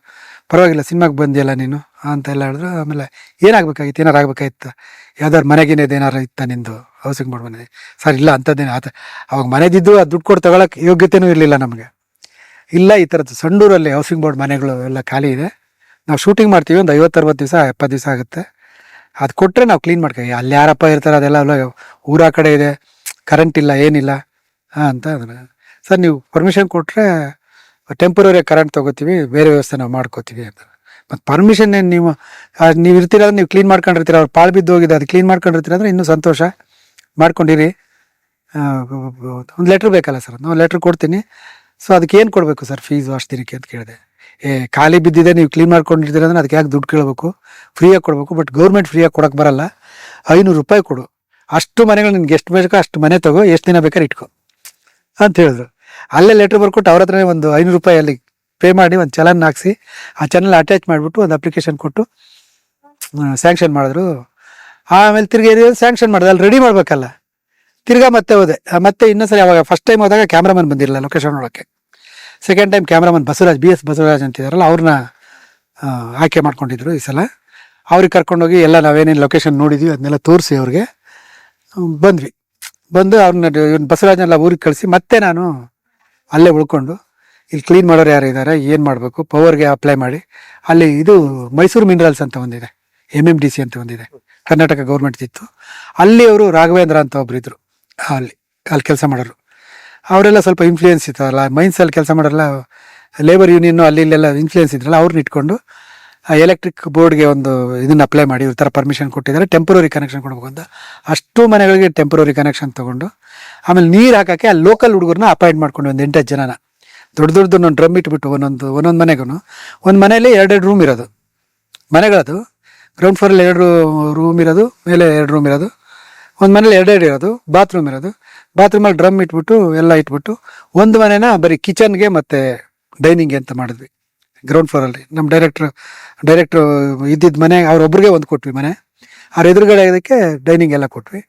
ಪರವಾಗಿಲ್ಲ ಸಿನಿಮಾಗೆ ಬಂದಿಯಲ್ಲ ನೀನು? ಅಂತ ಎಲ್ಲ ಹೇಳಿದ್ರು. ಆಮೇಲೆ ಏನಾಗಬೇಕಾಗಿತ್ತು, ಏನಾರು ಆಗಬೇಕಾಗಿತ್ತು? ಯಾವ್ದಾದ್ರು ಮನೆಗಿನೇದು ಏನಾರು ಇತ್ತ ನಿಂದು? ಹೌಸಿಂಗ್ ಬೋರ್ಡ್ ಮನೆ ಸರ್, ಇಲ್ಲ ಅಂಥದ್ದೇನು ಆತ, ಅವಾಗ ಮನೆದಿದ್ದು ಆ ದುಡ್ಡು ಕೊಟ್ಟು ತಗೊಳಕ್ಕೆ ಯೋಗ್ಯತೆಯೂ ಇರಲಿಲ್ಲ ನಮಗೆ. ಇಲ್ಲ, ಈ ಥರದ್ದು ಸಂಡೂರಲ್ಲಿ ಹೌಸಿಂಗ್ ಬೋರ್ಡ್ ಮನೆಗಳು ಎಲ್ಲ ಖಾಲಿ ಇದೆ. ನಾವು ಶೂಟಿಂಗ್ ಮಾಡ್ತೀವಿ, ಒಂದು ಐವತ್ತರವತ್ತು ದಿವಸ, ಎಪ್ಪತ್ತು ದಿವಸ ಆಗುತ್ತೆ. ಅದು ಕೊಟ್ಟರೆ ನಾವು ಕ್ಲೀನ್ ಮಾಡ್ಕೊ ಅಲ್ಲಿ ಯಾರಪ್ಪ ಇರ್ತಾರೆ ಅದೆಲ್ಲ ಊರ ಕಡೆ ಇದೆ ಕರೆಂಟ್ ಇಲ್ಲ, ಏನಿಲ್ಲ, ಹಾಂ ಅಂತ ಸರ್, ನೀವು ಪರ್ಮಿಷನ್ ಕೊಟ್ಟರೆ ಟೆಂಪರರಿ ಕರೆಂಟ್ ತೊಗೋತೀವಿ, ಬೇರೆ ವ್ಯವಸ್ಥೆ ನಾವು ಮಾಡ್ಕೋತೀವಿ ಅಂತ. ಮತ್ತು ಪರ್ಮಿಷನ್ ಏನು ನೀವು ನೀವು ಇರ್ತೀರ ನೀವು ಕ್ಲೀನ್ ಮಾಡ್ಕೊಂಡಿರ್ತೀರ, ಅವ್ರು ಪಾಳು ಬಿದ್ದು ಹೋಗಿದೆ, ಅದು ಕ್ಲೀನ್ ಮಾಡ್ಕೊಂಡಿರ್ತೀರ ಅಂದರೆ ಇನ್ನೂ ಸಂತೋಷ. ಮಾಡ್ಕೊಂಡಿರಿ. ಒಂದು ಲೆಟ್ರ್ ಬೇಕಲ್ಲ ಸರ್, ನಾವು ಲೆಟ್ರ್ ಕೊಡ್ತೀನಿ. ಸೊ ಅದಕ್ಕೆ ಏನು ಕೊಡಬೇಕು ಸರ್ ಫೀಸು ಅಷ್ಟು ದಿನಕ್ಕೆ ಅಂತ ಕೇಳಿದೆ. ಖಾಲಿ ಬಿದ್ದಿದೆ, ನೀವು ಕ್ಲೀನ್ ಮಾಡ್ಕೊಂಡಿರ್ತೀರ ಅಂದ್ರೆ ಅದಕ್ಕೆ ಯಾಕೆ ದುಡ್ಡು ಕೇಳಬೇಕು? ಫ್ರೀಯಾಗಿ ಕೊಡಬೇಕು ಬಟ್ ಗೌರ್ಮೆಂಟ್ ಫ್ರೀಯಾಗಿ ಕೊಡೋಕೆ ಬರಲ್ಲ. ಐನೂರು ರೂಪಾಯಿ ಕೊಡು. ಅಷ್ಟು ಮನೆಗಳು ನಿನ್ಗೆ ಎಷ್ಟು ಬೇಕೋ ಅಷ್ಟು ಮನೆ ತಗೋ, ಎಷ್ಟು ದಿನ ಬೇಕಾದ್ರೆ ಇಟ್ಕೋ. ಅಂತ ಹೇಳಿದ್ರು. ಅಲ್ಲೇ ಲೆಟ್ರ್ ಬರ್ಕೊಟ್ಟು ಅವ್ರ ಹತ್ರನೇ ಒಂದು ಐನೂರು ರೂಪಾಯಿ ಅಲ್ಲಿ ಪೇ ಮಾಡಿ ಒಂದು ಚಲನ್ ಹಾಕಿಸಿ, ಆ ಚಾನಲ್ ಅಟ್ಯಾಚ್ ಮಾಡಿಬಿಟ್ಟು ಒಂದು ಅಪ್ಲಿಕೇಶನ್ ಕೊಟ್ಟು ಸ್ಯಾಂಕ್ಷನ್ ಮಾಡಿದ್ರು. ಆಮೇಲೆ ತಿರ್ಗಿ ಸ್ಯಾಂಕ್ಷನ್ ಮಾಡಿದೆ ಅಲ್ಲಿ ರೆಡಿ ಮಾಡಬೇಕಲ್ಲ. ತಿರ್ಗಾ ಮತ್ತೆ ಹೋದೆ. ಮತ್ತೆ ಇನ್ನೊಂದ್ಸರಿ ಅವಾಗ ಫಸ್ಟ್ ಟೈಮ್ ಹೋದಾಗ ಕ್ಯಾಮ್ರಾಮನ್ ಬಂದಿರಲಿಲ್ಲ ಲೊಕೇಶನ್ ನೋಡೋಕ್ಕೆ. Second time cameraman Basavaraj B S Basavaraj ಅಂತಿದಾರಲ್ಲ, ಅವ್ರನ್ನ ಆಯ್ಕೆ ಮಾಡ್ಕೊಂಡಿದ್ರು ಈ ಸಲ. ಅವ್ರಿಗೆ ಕರ್ಕೊಂಡೋಗಿ ಎಲ್ಲ ನಾವೇನೇನು ಲೊಕೇಶನ್ ನೋಡಿದ್ವಿ, ಅದನ್ನೆಲ್ಲ ತೋರಿಸಿ ಅವ್ರಿಗೆ. ಬಂದ್ವಿ. ಬಂದು ಅವ್ರನ್ನ, ಇವ್ನ ಬಸವರಾಜನೆಲ್ಲ ಊರಿಗೆ ಕಳಿಸಿ ಮತ್ತೆ ನಾನು ಅಲ್ಲೇ ಉಳ್ಕೊಂಡು, ಇಲ್ಲಿ ಕ್ಲೀನ್ ಮಾಡೋರು ಯಾರು ಇದ್ದಾರೆ ಏನು ಮಾಡಬೇಕು, ಪವರ್ಗೆ ಅಪ್ಲೈ ಮಾಡಿ, ಅಲ್ಲಿ ಇದು ಮೈಸೂರು ಮಿನರಲ್ಸ್ ಅಂತ ಒಂದಿದೆ ಎಂ ಎಂ ಡಿ ಸಿ ಅಂತ ಒಂದಿದೆ, ಕರ್ನಾಟಕ ಗೌರ್ಮೆಂಟ್ ಇತ್ತು. ಅಲ್ಲಿ ಅವರು ರಾಘವೇಂದ್ರ ಅಂತ ಒಬ್ರು ಇದ್ರು ಅಲ್ಲಿ ಅಲ್ಲಿ ಕೆಲಸ ಮಾಡೋರು. ಅವರೆಲ್ಲ ಸ್ವಲ್ಪ ಇನ್ಫ್ಲೂಯೆನ್ಸ್ ಇತ್ತಲ್ಲ ಮೈನ್ಸಲ್ಲಿ ಕೆಲಸ ಮಾಡೋರೆಲ್ಲ ಲೇಬರ್ ಯೂನಿಯನ್ನು ಅಲ್ಲಿ ಇಲ್ಲೆಲ್ಲ ಇನ್ಫ್ಲೂಯೆನ್ಸ್ ಇದ್ರಲ್ಲ ಅವ್ರನ್ನ ಇಟ್ಕೊಂಡು ಎಲೆಕ್ಟ್ರಿಕ್ ಬೋರ್ಡ್ಗೆ ಒಂದು ಇದನ್ನು ಅಪ್ಲೈ ಮಾಡಿ, ಇವ್ರ ಥರ ಪರ್ಮಿಷನ್ ಕೊಟ್ಟಿದ್ದಾರೆ ಟೆಂಪರರಿ ಕನೆಕ್ಷನ್ ಕೊಡ್ಬೇಕು ಅಂತ. ಅಷ್ಟು ಮನೆಗಳಿಗೆ ಟೆಂಪರರಿ ಕನೆಕ್ಷನ್ ತೊಗೊಂಡು, ಆಮೇಲೆ ನೀರು ಹಾಕೋಕ್ಕೆ ಆ ಲೋಕಲ್ ಹುಡುಗರನ್ನ ಅಪಾಯಿಂಟ್ ಮಾಡ್ಕೊಂಡು ಒಂದು ಎಂಟು ಜನನ. ದೊಡ್ಡ ದೊಡ್ಡದು ಒಂದು ಡ್ರಮ್ ಇಟ್ಬಿಟ್ಟು ಒಂದೊಂದು ಒಂದೊಂದು ಮನೆಗೂ ಒಂದು ಮನೆಯಲ್ಲಿ ಎರಡೆರಡು ರೂಮ್ ಇರೋದು. ಮನೆಗಳದು. ಗ್ರೌಂಡ್ ಫ್ಲೋರಲ್ಲಿ ಎರಡು ರೂಮ್ ಇರೋದು, ಮೇಲೆ ಎರಡು ರೂಮ್ ಇರೋದು. ಒಂದು ಮನೇಲಿ ಎರಡೆರಡು ಇರೋದು ಬಾತ್ರೂಮ್ ಇರೋದು. ಬಾತ್ರೂಮಲ್ಲಿ ಡ್ರಮ್ ಇಟ್ಬಿಟ್ಟು ಎಲ್ಲ ಇಟ್ಬಿಟ್ಟು ಒಂದು ಮನೆನ ಬರೀ ಕಿಚನ್ಗೆ ಮತ್ತು ಡೈನಿಂಗ್ಗೆ ಅಂತ ಮಾಡಿದ್ವಿ. ಗ್ರೌಂಡ್ ಫ್ಲೋರಲ್ಲಿ ನಮ್ಮ ಡೈರೆಕ್ಟ್ರ್ ಡೈರೆಕ್ಟ್ರು ಇದ್ದಿದ್ದ ಮನೆ ಅವ್ರೊಬ್ರಿಗೆ ಒಂದು ಕೊಟ್ವಿ ಮನೆ. ಅವ್ರ ಎದುರುಗಡೆ ಇದಕ್ಕೆ ಡೈನಿಂಗ್ ಎಲ್ಲ ಕೊಟ್ವಿ.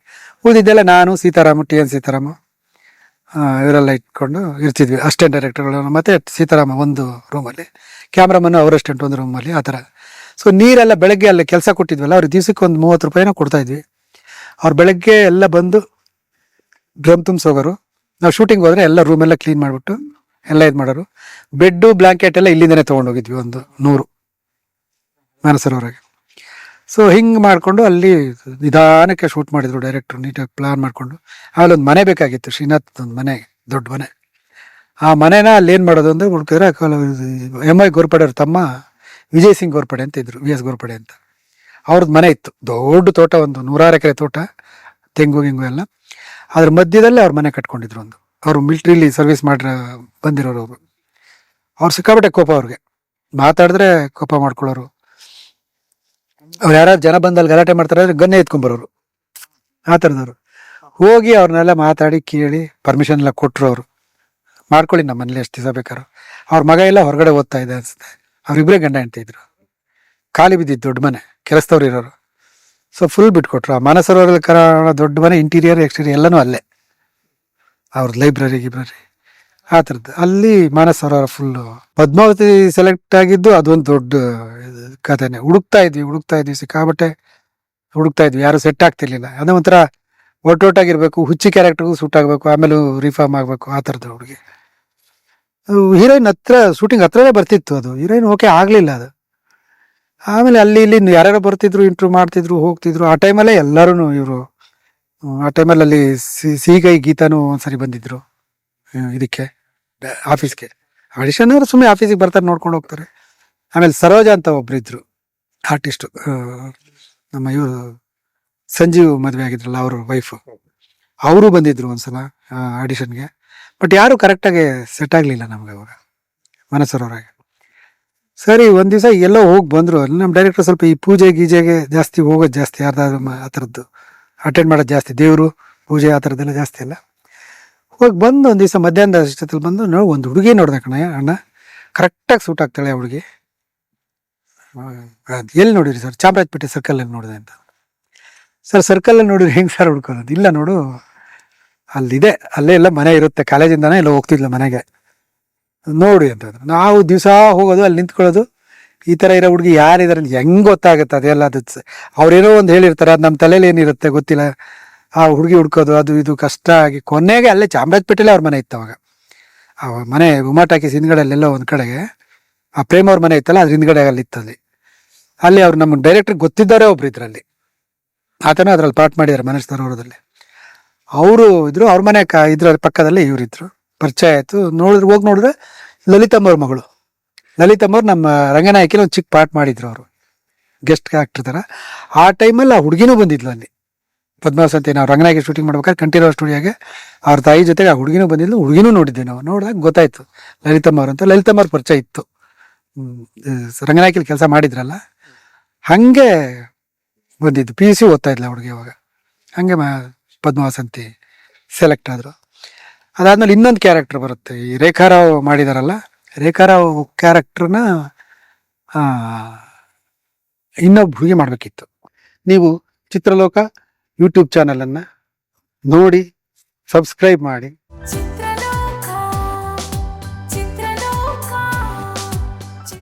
ಉಳಿದಿದ್ದೆಲ್ಲ ನಾನು, ಸೀತಾರಾಮ, ಟಿ ಎನ್ ಸೀತಾರಾಮ ಇವರೆಲ್ಲ ಇಟ್ಕೊಂಡು ಇರ್ತಿದ್ವಿ. ಅಸಿಸ್ಟೆಂಟ್ ಡೈರೆಕ್ಟರ್ಗಳು ಮತ್ತು ಸೀತಾರಾಮ ಒಂದು ರೂಮಲ್ಲಿ ಕ್ಯಾಮ್ರಾಮನ್ನು ಅವ್ರ ಅಸಿಸ್ಟೆಂಟ್ ಒಂದು ರೂಮಲ್ಲಿ ಆ ಥರ. ಸೊ ನೀರೆಲ್ಲ ಬೆಳಗ್ಗೆ ಅಲ್ಲಿ ಕೆಲಸ ಕೊಟ್ಟಿದ್ವಲ್ಲ, ಅವ್ರಿಗೆ ದಿವ್ಸಕ್ಕೆ ಒಂದು ಮೂವತ್ತು ರೂಪಾಯಿನ ಕೊಡ್ತಾ ಇದ್ವಿ. ಅವ್ರು ಬೆಳಗ್ಗೆ ಎಲ್ಲ ಬಂದು ಡ್ರಮ್ ತುಂಬಿಸೋಗೋರು ನಾವು ಶೂಟಿಂಗ್ ಹೋದ್ರೆ ಎಲ್ಲ ರೂಮೆಲ್ಲ ಕ್ಲೀನ್ ಮಾಡಿಬಿಟ್ಟು ಎಲ್ಲ ಇದು ಮಾಡೋರು. ಬೆಡ್ಡು ಬ್ಲ್ಯಾಂಕೆಟ್ ಎಲ್ಲ ಇಲ್ಲಿಂದನೇ ತೊಗೊಂಡೋಗಿದ್ವಿ ಒಂದು ನೂರು ಮಾನಸರವರೆಗೆ ಸೊ ಹಿಂಗೆ ಮಾಡಿಕೊಂಡು ಅಲ್ಲಿ ನಿಧಾನಕ್ಕೆ ಶೂಟ್ ಮಾಡಿದ್ರು ಡೈರೆಕ್ಟ್ರು ನೀಟಾಗಿ ಪ್ಲಾನ್ ಮಾಡಿಕೊಂಡು. ಆಮೇಲೆ ಒಂದು ಮನೆ ಬೇಕಾಗಿತ್ತು ಶ್ರೀನಾಥ್ ಒಂದು ಮನೆ, ದೊಡ್ಡ ಮನೆ. ಆ ಮನೆನ ಅಲ್ಲಿ ಏನು ಮಾಡೋದು ಅಂದರೆ ಹುಡುಕಿದ್ರೆ ಎಂ ಐ ಗೋರ್ಪಡೆ ಅವ್ರ ತಮ್ಮ ವಿಜಯ್ ಸಿಂಗ್ ಗೋರ್ಪಡೆ ಅಂತ ಇದ್ರು, ವಿ ಎಸ್ ಗೋರ್ಪಡೆ ಅಂತ. ಅವ್ರದ್ದು ಮನೆ ಇತ್ತು, ದೊಡ್ಡ ತೋಟ ಒಂದು ನೂರಾರು ಎಕರೆ ತೋಟ, ತೆಂಗು ಗಿಂಗು ಎಲ್ಲ. ಅದ್ರ ಮಧ್ಯದಲ್ಲೇ ಅವ್ರ ಮನೆ ಕಟ್ಕೊಂಡಿದ್ರು ಒಂದು. ಅವರು ಮಿಲ್ಟ್ರಿಲಿ ಸರ್ವಿಸ್ ಮಾಡ್ರ, ಬಂದಿರೋರು ಅವರು. ಅವ್ರು ಸಿಕ್ಕಾಬಿಟ್ಟೆ ಕೋಪ ಅವ್ರಿಗೆ. ಮಾತಾಡಿದ್ರೆ ಕೋಪ ಮಾಡ್ಕೊಳ್ಳೋರು. ಅವ್ರು ಯಾರಾದ್ರು ಜನ ಬಂದಲ್ಲಿ ಗಲಾಟೆ ಮಾಡ್ತಾರೆ ಅಂದ್ರೆ ಗನ್ನೆ ಎತ್ಕೊಂಬರೋರು ಆ ಥರದವ್ರು ಹೋಗಿ ಅವ್ರನ್ನೆಲ್ಲ ಮಾತಾಡಿ, ಕೇಳಿ ಪರ್ಮಿಷನ್ ಎಲ್ಲ ಕೊಟ್ಟರು ಅವರು. ಮಾಡ್ಕೊಳ್ಳಿ ನಮ್ಮ ಮನೇಲಿ ಎಷ್ಟು ದಿವಸ ಬೇಕಾದ್ರು. ಅವ್ರ ಮಗ ಎಲ್ಲ ಹೊರಗಡೆ ಓದ್ತಾ ಇದೆ ಅನ್ಸುತ್ತೆ. ಅವ್ರಿಬ್ರೇ ಗಂಡ ಹೆಂಡ್ತಿದ್ರು ಖಾಲಿ ಬಿದ್ದಿದ್ದು ದೊಡ್ಡ ಮನೆ. ಕೆಲಸದವ್ರು ಇರೋರು. ಸೊ ಫುಲ್ ಬಿಟ್ಕೊಟ್ರು ಆ ಮಾನಸರೋವರ ಕಾರಣ ದೊಡ್ಡ ಮನೆ ಇಂಟೀರಿಯರ್ ಎಕ್ಸ್ಟೀರಿಯರ್ ಎಲ್ಲನೂ ಅಲ್ಲೇ. ಅವ್ರ ಲೈಬ್ರರಿ ಗಿಬ್ರರಿ. ಆ ಥರದ್ದು. ಅಲ್ಲಿ ಮಾನಸ ಸರೋವರ ಫುಲ್ಲು ಪದ್ಮಾವತಿ ಸೆಲೆಕ್ಟ್ ಆಗಿದ್ದು ಅದೊಂದು ದೊಡ್ಡ ಕಥೆನೆ. ಹುಡುಕ್ತಾ ಇದ್ವಿ ಹುಡುಕ್ತಾ ಇದ್ವಿ. ಸಿಕ್ಕಾಬಟ್ಟೆ ಹುಡುಕ್ತಾ ಇದ್ವಿ. ಯಾರು ಸೆಟ್ ಆಗ್ತಿರ್ಲಿಲ್ಲ. ಅದೇ ಒಂಥರ ಒಟ್ಟೊಟ್ಟಾಗಿರ್ಬೇಕು. ಹುಚ್ಚಿ ಕ್ಯಾರೆಕ್ಟರ್ಗೂ ಸೂಟ್ ಆಗಬೇಕು. ಆಮೇಲೆ ರಿಫಾರ್ಮ್ ಆಗಬೇಕು. ಆ ಥರದ್ದು ಹುಡುಗಿ. ಹೀರೋಯಿನ್ ಹತ್ರ ಶೂಟಿಂಗ್ ಹತ್ರನೇ ಬರ್ತಿತ್ತು ಅದು. ಹೀರೋಯಿನ್ ಓಕೆ ಆಗಲಿಲ್ಲ ಅದು. ಆಮೇಲೆ ಅಲ್ಲಿ ಇಲ್ಲಿ ಯಾರ್ಯಾರೋ ಬರ್ತಿದ್ರು ಇಂಟ್ರ್ಯೂ ಮಾಡ್ತಿದ್ರು, ಹೋಗ್ತಿದ್ರು, ಆ ಟೈಮಲ್ಲೇ ಎಲ್ಲರೂ ಇವರು ಆ ಟೈಮಲ್ಲಿ ಅಲ್ಲಿ ಸಿ- ಸಿಗೈ ಗೀತಾನು ಒಂದ್ಸರಿ ಬಂದಿದ್ರು ಇದಕ್ಕೆ ಆಫೀಸ್ಗೆ ಆಡಿಷನ್ ಅವರು ಸುಮ್ಮನೆ ಆಫೀಸಿಗೆ ಬರ್ತಾರೆ, ನೋಡ್ಕೊಂಡು ಹೋಗ್ತಾರೆ. ಆಮೇಲೆ ಸರೋಜ ಅಂತ ಒಬ್ರು ಇದ್ರು ಆರ್ಟಿಸ್ಟು ನಮ್ಮ ಇವರು ಸಂಜೀವ್ ಮದುವೆ ಆಗಿದ್ರಲ್ಲ, ಅವರು ವೈಫು ಅವರು ಬಂದಿದ್ರು ಒಂದ್ಸಲ ಆಡಿಷನ್ಗೆ ಬಟ್ ಯಾರು ಕರೆಕ್ಟಾಗಿ ಸೆಟ್ ಆಗಲಿಲ್ಲ ನಮ್ಗೆ ಅವಾಗ, ಮನಸ್ಸರವ್ರಾಗೆ. ಸರಿ, ಒಂದು ದಿವಸ ಎಲ್ಲೋ ಹೋಗಿ ಬಂದರು. ನಮ್ಮ ಡೈರೆಕ್ಟರ್ ಸ್ವಲ್ಪ ಈ ಪೂಜೆ ಗೀಜೆಗೆ ಜಾಸ್ತಿ ಹೋಗೋದು ಜಾಸ್ತಿ, ಯಾರ್ದಾದ್ರು ಆ ಥರದ್ದು ಅಟೆಂಡ್ ಮಾಡೋದು ಜಾಸ್ತಿ, ದೇವರು ಪೂಜೆ ಆ ಥರದ್ದೆಲ್ಲ ಜಾಸ್ತಿ ಅಲ್ಲ. ಹೋಗಿ ಬಂದು ಒಂದು ದಿವಸ ಮಧ್ಯಾಹ್ನದ ಅಷ್ಟೊತ್ತಲ್ಲಿ ಬಂದು ನಾವು ಒಂದು ಹುಡುಗಿ ನೋಡಿದೆ ಕಣ, ಅಣ್ಣ. ಕರೆಕ್ಟಾಗಿ ಸೂಟ್ ಆಗ್ತಾಳೆ ಆ ಹುಡುಗಿ. ಎಲ್ಲಿ ನೋಡಿರಿ ಸರ್ ಚಾಮರಾಜಪೇಟೆ ಸರ್ಕಲಲ್ಲಿ ನೋಡಿದೆ ಅಂತ. ಸರ್ ಸರ್ಕಲಲ್ಲಿ ನೋಡಿದ್ರೆ ಹೆಂಗೆ ಸರ್ ಹುಡ್ಕೋದು? ಇಲ್ಲ ನೋಡು. ಅಲ್ಲಿದೆ, ಅಲ್ಲೇ ಎಲ್ಲ ಮನೆ ಇರುತ್ತೆ. ಕಾಲೇಜಿಂದನೇ ಎಲ್ಲ ಹೋಗ್ತಿದ್ಲು ಮನೆಗೆ. ನೋಡಿ ಅಂತಂದ್ರೆ ನಾವು ದಿವಸ ಹೋಗೋದು, ಅಲ್ಲಿ ನಿಂತ್ಕೊಳ್ಳೋದು, ಈ ಥರ ಇರೋ ಹುಡುಗಿ ಯಾರಿದಾರೆ ಹೆಂಗೆ ಗೊತ್ತಾಗುತ್ತೆ ಅದೆಲ್ಲ ಅದು ಅವ್ರೇನೋ ಒಂದು ಹೇಳಿರ್ತಾರೆ, ಅದು ನಮ್ಮ ತಲೆಯಲ್ಲಿ ಏನಿರುತ್ತೆ ಗೊತ್ತಿಲ್ಲ. ಆ ಹುಡುಗಿ ಹುಡ್ಕೋದು, ಅದು ಇದು ಕಷ್ಟ ಆಗಿ ಕೊನೆಗೆ ಅಲ್ಲೇ ಚಾಮರಾಜಪೇಟೆಲ್ಲೇ ಅವ್ರ ಮನೆ ಇತ್ತು ಅವಾಗ. ಆ ಮನೆ ಉಮಾ ಟಾಕೀಸ್ ಹಿಂದ್ಗಡೆ ಒಂದು ಕಡೆಗೆ, ಆ ಪ್ರೇಮ್ ಅವ್ರ ಮನೆ ಇತ್ತಲ್ಲ, ಅದ್ರ ಹಿಂದ್ಗಡೆ ಅಲ್ಲಿ ಇತ್ತಲ್ಲಿ ಅಲ್ಲಿ. ಅವ್ರು ನಮ್ಮ ಡೈರೆಕ್ಟ್ರಿಗೆ ಗೊತ್ತಿದ್ದವರೇ ಒಬ್ರು ಇದ್ರಲ್ಲಿ. ಆತನ ಅದ್ರಲ್ಲಿ ಪಾಠ ಮಾಡಿದ್ದಾರೆ ಸರೋವರದಲ್ಲಿ ಅವರು ಇದ್ರು, ಅವ್ರ ಮನೆ ಕ ಇದ್ರ ಪಕ್ಕದಲ್ಲಿ ಇವ್ರಿದ್ರು. ಪರಿಚಯ ಆಯ್ತು. ನೋಡಿದ್ರೆ, ಹೋಗಿ ನೋಡಿದ್ರೆ ಲಲಿತಮ್ಮವ್ರ ಮಗಳು. ಲಲಿತಮ್ಮವ್ರು ನಮ್ಮ ರಂಗನಾಯಕಿನ ಒಂದು ಚಿಕ್ಕ ಪಾಠ ಮಾಡಿದ್ರು ಅವರು. ಗೆಸ್ಟ್ ಆಕ್ಟರ್ ಥರ ಆ ಟೈಮಲ್ಲಿ ಆ ಹುಡುಗಿನೂ ಬಂದಿದ್ಲು ಅಲ್ಲಿ. ಪದ್ಮಾವಸಂತಿ ನಾವು ರಂಗನಾಯಕಿ ಶೂಟಿಂಗ್ ಮಾಡ್ಬೇಕಾದ್ರೆ ಕಂಠೀರವ ಸ್ಟುಡಿಯೋಗೆ ಅವ್ರ ತಾಯಿ ಜೊತೆಗೆ ಆ ಹುಡುಗಿನೂ ಬಂದಿದ್ಲು, ಹುಡುಗಿನೂ ನೋಡಿದ್ವಿ ನಾವು. ನೋಡಿದಾಗ ಗೊತ್ತಾಯ್ತು ಲಲಿತಮ್ಮ ಅವ್ರು ಅಂತ. ಲಲಿತಮ್ಮವ್ರ ಪರಿಚಯ ಇತ್ತು. ರಂಗನಾಯಕಿಲಿ ಕೆಲಸ ಮಾಡಿದ್ರಲ್ಲ. ಹಂಗೆ ಬಂದಿದ್ದು. ಪಿ ಯು ಸಿ ಓದ್ತಾ ಇದ್ಲ ಹುಡುಗಿ ಅವಾಗ ಹಂಗೆ ಪದ್ಮಾವಸಂತಿ ಸೆಲೆಕ್ಟ್ ಆದರು. ಅದಾದ್ಮೇಲೆ ಇನ್ನೊಂದು ಕ್ಯಾರೆಕ್ಟರ್ ಬರುತ್ತೆ. ಈ ರೇಖಾರಾವ್ ಮಾಡಿದಾರಲ್ಲ ರೇಖಾರಾವ್ ಕ್ಯಾರೆಕ್ಟರ್ನ ಇನ್ನೊಬ್ಬ ಹುಡುಗಿ ಮಾಡಬೇಕಿತ್ತು. ನೀವು ಚಿತ್ರಲೋಕ ಯೂಟ್ಯೂಬ್ ಚಾನಲನ್ನು ನೋಡಿ ಸಬ್ಸ್ಕ್ರೈಬ್ ಮಾಡಿ.